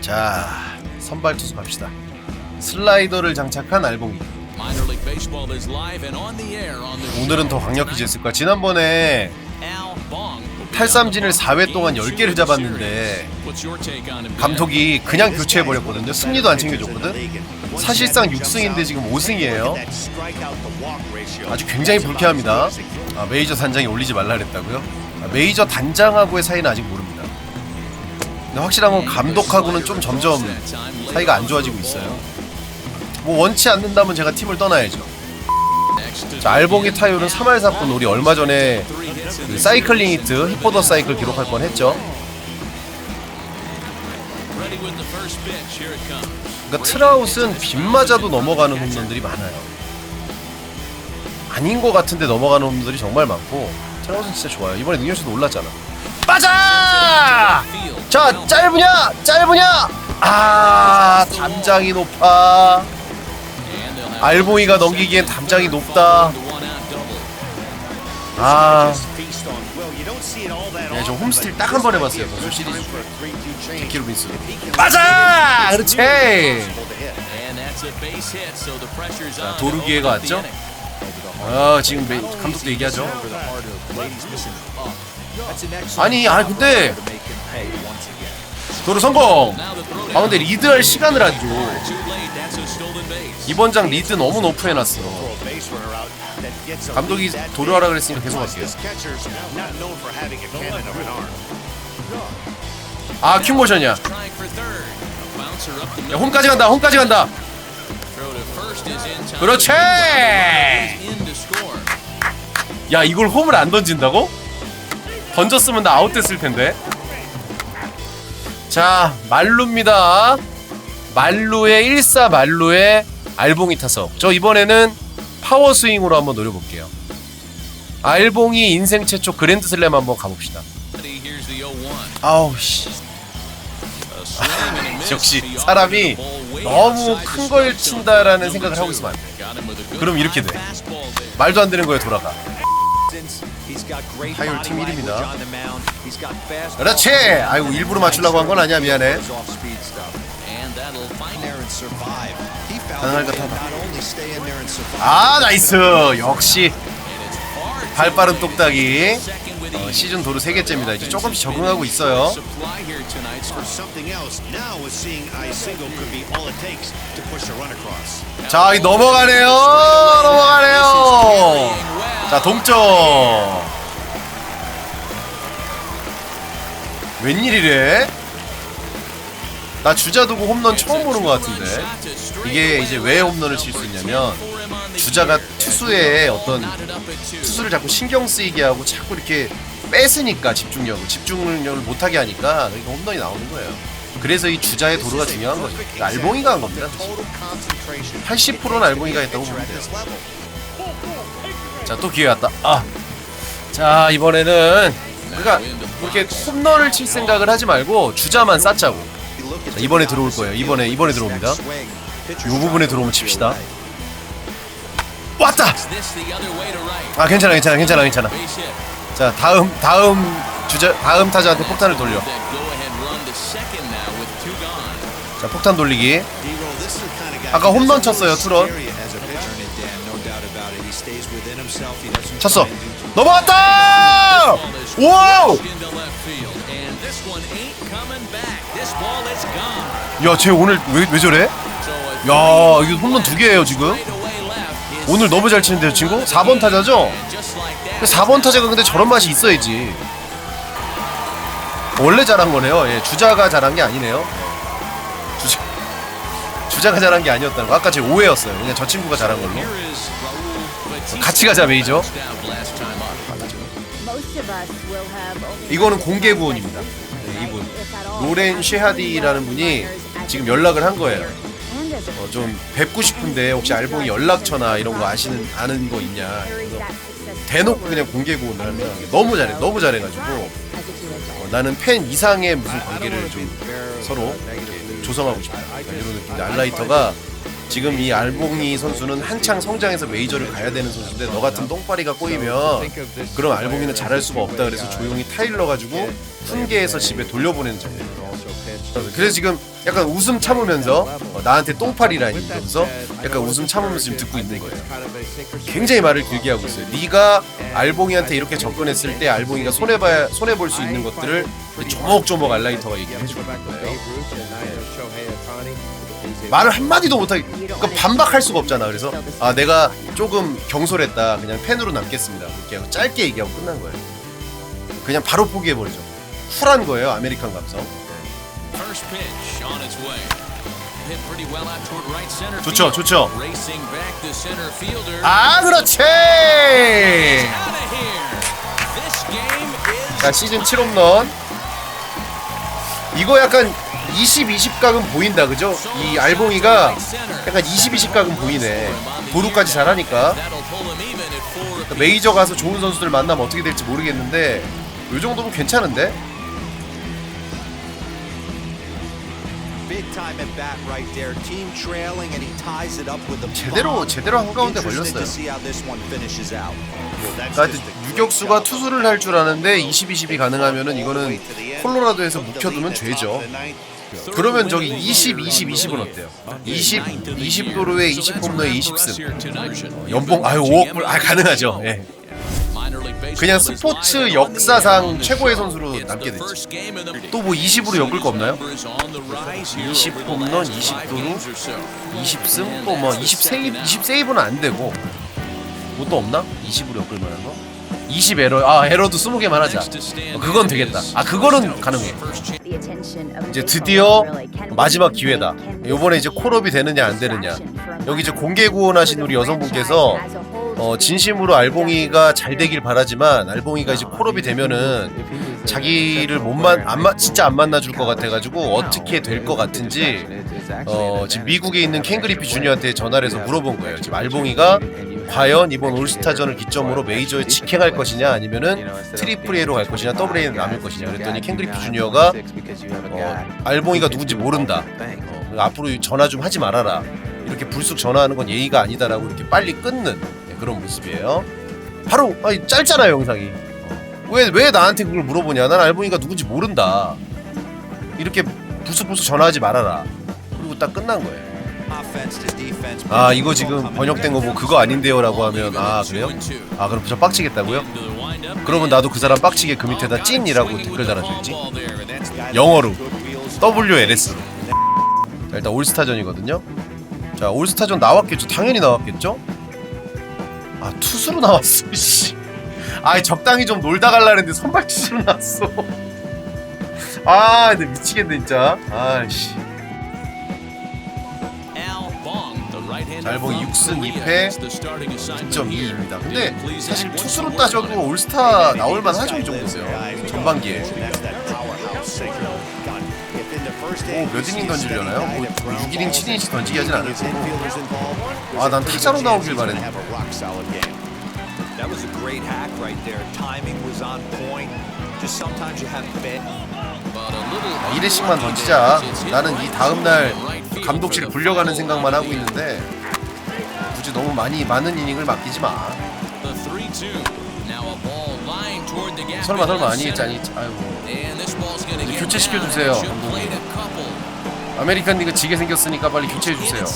자 선발 투수 갑시다. 슬라이더를 장착한 알봉이. 오늘은 더 강력해졌을 거야. 지난번에 탈삼진을 on the 4회 동안 game 10개를 two 잡았는데? 감독이 그냥 교체해 버렸거든요. 승리도 안 챙겨줬거든. 사실상 6승인데 지금 5승이에요. 아주 굉장히 불쾌합니다. 아, 메이저 단장이 올리지 말라 그랬다고요? 아, 메이저 단장하고의 사이는 아직 모릅니다. 근데 확실한 건 감독하고는 좀 점점 사이가 안 좋아지고 있어요. 뭐 원치 않는다면 제가 팀을 떠나야죠. 자, 알봉이 타율은 3할 4푼 우리 얼마 전에 그 사이클링 히트 히포더 사이클 기록할 뻔 했죠. 그러니까 트라웃은 빗 맞아도 넘어가는 홈런들이 많아요. 아닌 것 같은데 넘어가는 홈런들이 정말 많고 트라웃은 진짜 좋아요. 이번에 능력치도 올랐잖아. Field. 자 짧으냐 짧으냐 아 담장이 높아 알보이가 넘기기엔 담장이 높다. 아 네, 네, 저 홈스틸 딱 한 번 해봤어요 선수 시리즈 키 키로 빈스 빠자 그렇지 open up the 왔죠? 아 지금 메, 감독도 얘기하죠 아니 아 근데 도루 성공 아. 근데 리드할 시간을 stolen base. 이번 장 리드 너무 높여놨어 감독이 도루하라 그랬으니까 계속 할게요 아 the 야. 홈까지 간다 홈까지 간다. 그렇지. 야 이걸 홈을 안 던진다고? 던졌으면 나 아웃됐을 텐데 자 말루입니다 말루의 1사 말루의 알봉이 타석 저 이번에는 파워 스윙으로 한번 노려볼게요 알봉이 인생 최초 그랜드 슬램 한번 가봅시다 Here's the 0-1. 아우 씨 miss 역시 사람이 너무 큰 걸. 친다라는 생각을 하고 있으면 안 돼. 그럼 이렇게 돼. 말도 안 되는 거에 돌아가 타율 팀팀 1입니다. 그렇지. 아이고 일부러 맞추려고 한 건 아니야. 미안해. 가능할 것 같아 아 나이스. 역시 발 빠른 똑딱이. 어. 시즌 도루 세 개째입니다. 이제 조금씩 적응하고 있어요. 자 이 넘어가네요. 넘어가네요 자 동점 웬일이래 나 주자 두고 홈런 처음 보는 것 같은데 이게 이제 왜 홈런을 칠 수 있냐면 주자가 투수의 어떤 투수를 자꾸 신경 쓰이게 하고 자꾸 이렇게 뺏으니까 집중력을 집중력을 못하게 하니까 그러니까 홈런이 나오는 거예요. 그래서 이 주자의 도루가 중요한 거죠. 알봉이가 한 겁니다. 80%는 알봉이가 했다고 보면 돼요. 자 또 기회 왔다. 아, 자 이번에는 그러니까 그렇게 홈런을 칠 생각을 하지 말고 주자만 쌓자고. 자, 이번에 들어올 거예요. 이번에 이번에 들어옵니다. 요 부분에 들어오면 칩시다. 왔다. 아 괜찮아 괜찮아 괜찮아 괜찮아. 자 다음 다음 주자 다음 타자한테 폭탄을 돌려. 자 폭탄 돌리기. 아까 홈런 쳤어요, 투런. 쳤어. 넘어갔다. 와우. 야, 쟤 오늘 왜, 왜 저래? 야, 이거 홈런 두 개예요 지금. 오늘 너무 잘 치는데요, 친구? 4번 타자죠? 4번 타자가 근데 저런 맛이 있어야지. 원래 잘한 거네요. 예, 주자가 잘한 게 아니네요. 주자, 주자가 잘한 게 아니었다는 거. 아까 제 오해였어요. 그냥 저 친구가 잘한 걸로. 같이 가자, 메이저. 이거는 공개 구원입니다. 네, 이분. 로렌 쉐하디라는 분이 지금 연락을 한 거예요. 어, 좀 뵙고 싶은데 혹시 알봉이 연락처나 이런 거 아시는 아는 거 있냐? 그래서 대놓고 그냥 공개 구원을 하는 거야. 너무 잘해, 너무 잘해가지고 어, 나는 팬 이상의 무슨 관계를 좀 서로 조성하고 싶다. 이런 느낌인데 알라이터가 지금 이 알봉이 선수는 한창 성장해서 메이저를 가야 되는 선수인데 너 같은 똥파리가 꼬이면 그럼 알봉이는 잘할 수가 없다 그래서 조용히 타일러 가지고 훈계해서 집에 돌려보내는 장면이에요. 그래서 지금 약간 웃음 참으면서 어, 나한테 똥파리라니 이러면서 약간 웃음 참으면서 지금 듣고 있는 거예요. 굉장히 말을 길게 하고 있어요. 네가 알봉이한테 이렇게 접근했을 때 알봉이가 손해 봐야 손해 볼 수 있는 것들을 조목조목 알라이터가 얘기해 주는 거예요. 말을 한 마디도 못 하게 그러니까 반박할 수가 없잖아. 그래서 아 내가 조금 경솔했다. 그냥 팬으로 남겠습니다. 이렇게 하고 짧게 얘기하고 끝난 거예요. 그냥 바로 포기해 버리죠. 쿨한 거예요. 아메리칸 감성. 좋죠. 좋죠. 아 그렇지. 자 시즌 7홈런 이거 약간 20, 20 각은 보인다 그죠? 이 알봉이가 약간 20, 20 각은 보이네 도루까지 잘하니까. 메이저 가서 좋은 선수들 만나면 어떻게 될지 모르겠는데 요 정도면 괜찮은데? 제대로. 제대로 한 가운데 Interesting 걸렸어요 그러니까 유격수가. 투수를 할 줄 아는데 20, 20이 가능하면은 이거는 콜로라도에서 묵혀두면 죄죠 그러면 저기 20, 20, 20은 어때요? 20, 20도로에 20홈런에 20승 연봉 아유 5억 불 아 가능하죠 예. 그냥 스포츠 역사상 최고의 선수로 남게 됐지. 또뭐 20으로 엮을 거 없나요? 20 홈런, 20도루, 20승 또 뭐 20 세이브 20 세이브는 안 되고 뭐 또 없나? 20으로 엮을 만한 거? 20 에러 아 에러도 20개만 하자 어, 그건 되겠다 아 그거는 가능해 이제 드디어 마지막 기회다. 요번에 이제 콜업이 되느냐 안 되느냐 여기 이제 공개 구원하신 우리 여성분께서 어, 진심으로 알봉이가 잘 되길 바라지만 알봉이가 이제 콜업이 되면은 자기를 못만 안 마, 진짜 안 만나줄 것 같아가지고 어떻게 될 것 같은지 어, 지금 미국에 있는 캥그리피 주니어한테 전화를 해서 물어본 거예요. 지금 알봉이가 과연 이번 올스타전을 기점으로 메이저에 직행할 것이냐 아니면은 트리플 A로 갈 것이냐 더블 A로 남을 것이냐 그랬더니 캥그리피 주니어가 어, 알봉이가 누군지 모른다. 어, 앞으로 전화 좀 하지 말아라. 이렇게 불쑥 전화하는 건 예의가 아니다라고 이렇게 빨리 끊는 네, 그런 모습이에요. 바로 아니, 짧잖아요 영상이. 왜왜 나한테 그걸 물어보냐? 난 알봉이가 누군지 모른다. 이렇게 불쑥불쑥 전화하지 말아라. 그리고 딱 끝난 거예요. Defense. 아 이거 지금 번역된 거 뭐 그거 아닌데요라고 하면 아 그래요? 아 그럼 저 빡치겠다고요? 그러면 나도 그 사람 빡치게 그 밑에다 찐이라고 댓글 달아줄지? 영어로. WLS로 자 일단 올스타전이거든요. 자 올스타전 나왔겠죠? 당연히 나왔겠죠? 아 투수로 나왔어 씨. 아이 적당히 좀 놀다 갈라 했는데 선발 투수로 나왔어. 아 근데 미치겠네 진짜. 아씨 알봉이 6승 2패 2.2입니다. 근데 사실 투수로 따져도 올스타 나올만 하죠 이 정도면. 전반기에. 뭐몇 이닝 던지려나요? 뭐 6이닝 7이닝씩 던지게 하진 않을 거고 아난 타자로 나오길 바랬는데 That was a great hack right there. Timing was on point. Just sometimes you have fit. 아, 1회씩만 던지자 나는 이 다음 날 감독실 불려가는 생각만 하고 있는데 굳이 너무 많이 많은 이닝을 맡기지 마 설마 설마 아니겠지 아니겠지 아이고 교체 시켜주세요, 아메리칸 리그 지게 생겼으니까 빨리 교체해 주세요.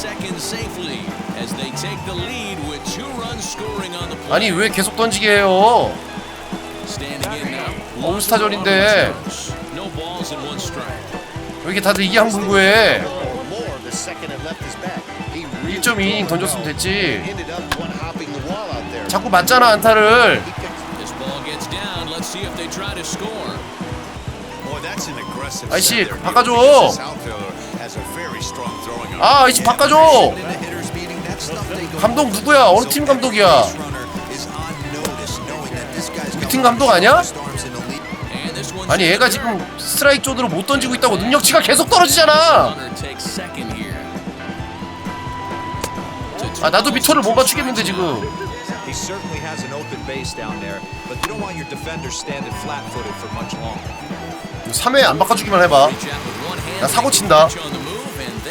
아니 왜 계속 던지게 해요? 올스타전인데. 왜 이렇게 다들 이양 불구해 1.2이닝 던졌으면 됐지. 자꾸 맞잖아 안타를. Boy, that's an aggressive 아이씨. 바꿔줘. 아 이씨 바꿔줘 감독 누구야 어느 팀 감독이야 This runner is on notice, knowing that this guy's 우리 got 팀 감독 아니야? 아니 얘가 지금 스트라이크 쪽으로 못 던지고 있다고 능력치가 계속 떨어지잖아 아 나도 미터를 못 맞추겠는데 지금 He certainly has an open base down there, but you don't want your defenders standing flat-footed for much longer. 3회 안 바꿔주기만 해봐 나 사고 친다.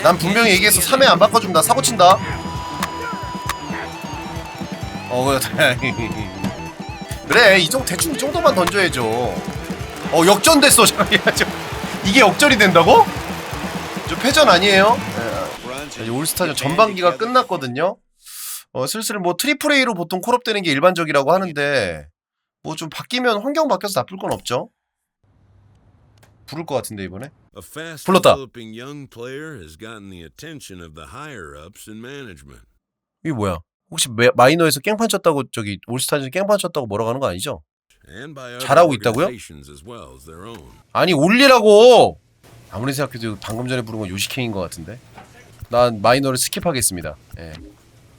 난난 분명히 얘기했어 3회 안 바꿔주면 나 사고 친다 어 그래 그래 이 정도 대충 이 정도만 던져야죠 어 역전됐어 이게 역전이 된다고? 저 패전 아니에요? 자, 이제 올스타전 전반기가 끝났거든요. 어, 슬슬 뭐 트리플 A로 보통 콜업되는 게 일반적이라고 하는데 뭐 좀 바뀌면 환경 바뀌어서 나쁠 건 없죠. 부를 것 같은데 이번에. A fast 불렀다. developing young player has gotten the attention of the higher ups in management. 이게 뭐야? 혹시 매- 마이너에서 깽판 쳤다고 저기 올스타전 깽판 쳤다고 뭐라고 하는 거 아니죠? And by other 잘하고 있다고요? organizations as well as their own. 아니 올리라고. 아무리 생각해도 방금 전에 부른 건 요시케인 것 같은데. 난 마이너를 스킵하겠습니다. 예.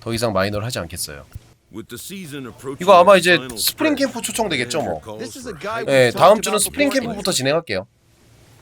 더 이상 마이너를 하지 않겠어요. With the season approaching 이거 아마 its 이제 final 스프링 stretch, 캠프 초청되겠죠, 뭐. manager calls This is a for guy hyper 예, 다음 주는 스프링. 캠프부터 진행할게요.